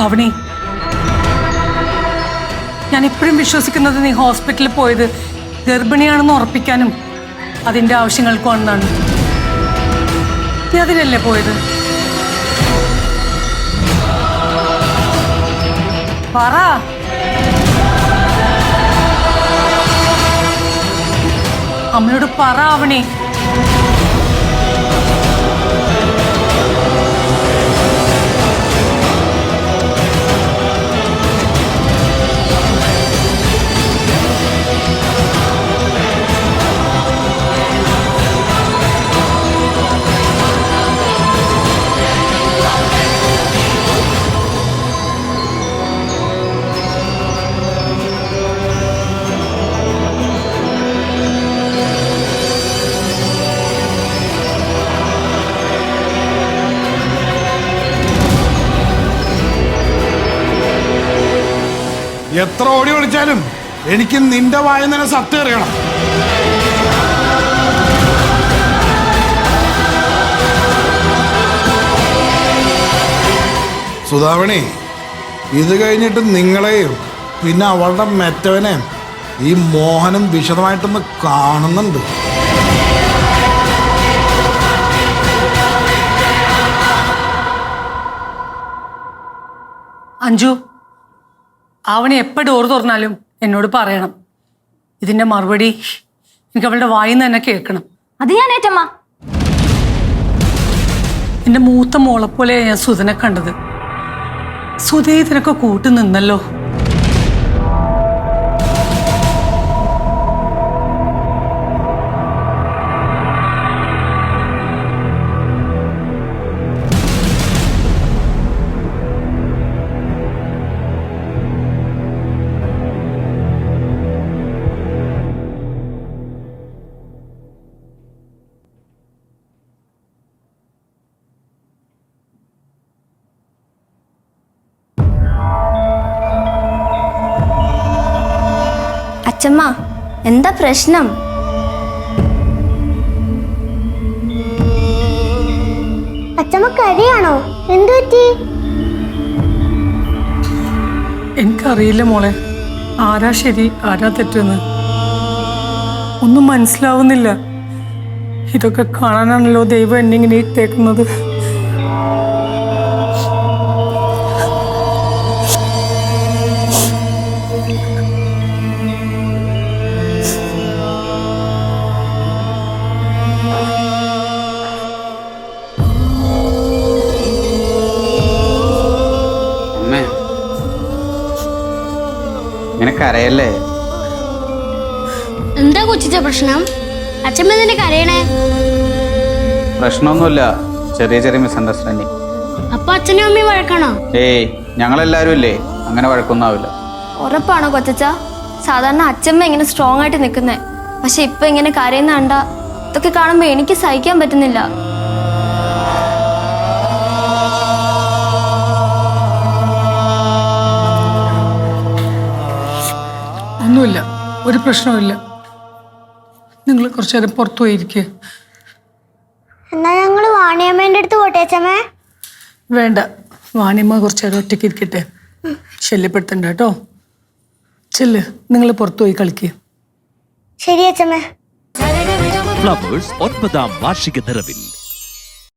അവണി ഞാൻ എപ്പോഴും വിശ്വസിക്കുന്നത് നീ ഹോസ്പിറ്റലിൽ പോയത് ഗർഭിണിയാണെന്ന് ഉറപ്പിക്കാനും അതിന്റെ ആവശ്യങ്ങൾക്കുമെന്നാണ് നീ അതിനല്ലേ പോയത്? പറ. അമ്മയോട് പറ അവണി എത്ര ഓടി വിളിച്ചാലും എനിക്ക് നിന്റെ വായ തന്നെ സത്യം അറിയണം. സുധാവണി ഇത് കഴിഞ്ഞിട്ട് നിങ്ങളെയും പിന്നെ അവളുടെ മെറ്റവനെയും ഈ മോഹനം വിശദമായിട്ടൊന്ന് കാണുന്നുണ്ട്. അഞ്ജു അവനെ എപ്പോൾ ഡോർ തുറന്നാലും എന്നോട് പറയണം. ഇതിന്റെ മറുപടി എനിക്ക് അവളുടെ വായിന്ന് തന്നെ കേൾക്കണം. അത് ഞാൻ ഏറ്റമ്മ. എന്റെ മൂത്ത മോളെ പോലെ ഞാൻ സുധനെ കണ്ടത്. സുധേ ഇതിനൊക്കെ കൂട്ടു നിന്നല്ലോ അച്ഛമ്മ എന്താ പ്രശ്നം? അച്ഛമ്മ കരയാണോ? എന്തു പറ്റി? എനിക്കറിയില്ല മോളെ. ആരാ ശരി ആരാ തെറ്റെന്ന്. ഒന്നും മനസ്സിലാവുന്നില്ല. ഇതൊക്കെ കാണാനാണല്ലോ ദൈവം എന്നെ ഇങ്ങനെ ഇട്ടേക്കുന്നത്. നിനക്കറിയല്ലേ? എന്താ കൊച്ചിച്ച പ്രശ്നം? അച്ഛമ്മ അറിയണേ കരയണേ? പ്രശ്നമൊന്നുമില്ല. ചെറിയ ചെറിയ മിസ്അണ്ടർസ്റ്റാൻഡിങ് അപ്പൊ അച്ഛനും അമ്മയും വഴക്കണോ? ഏയ് ഞങ്ങളെല്ലാരും ഇല്ലേ? അങ്ങനെ വഴക്കൊന്നും ആവില്ല. ഉറപ്പാണോ കൊച്ചച്ച? സാധാരണ അച്ഛമ്മ ഇങ്ങനെ സ്ട്രോങ് ആയിട്ട് നിൽക്കുന്നേ പക്ഷെ ഇപ്പൊ ഇങ്ങനെ കരയുന്ന കണ്ട ഇതൊക്കെ കാണുമ്പോ എനിക്ക് സഹിക്കാൻ പറ്റുന്നില്ല. ഒരു പ്രശ്നവുമില്ല. നിങ്ങൾ കുറച്ചു നേരം പുറത്തു പോയിരിക്കുക എന്നാ ഞങ്ങൾ വാണിയമ്മേന്റെ അടുത്ത് പോട്ടെ അച്ഛമ്മേ? വേണ്ട. വാണിയമ്മ കുറച്ചു നേരം ഒറ്റയ്ക്ക് ഇരിക്കട്ടെ. ശല്യപ്പെടുത്തണ്ട കേട്ടോ. ചെല്ല് നിങ്ങൾ പുറത്തു പോയി കളിക്കുക ശരി അച്ഛമ്മേ. ഫ്ലവേഴ്സ് ഒൻപതാം വാർഷിക നിറവിൽ.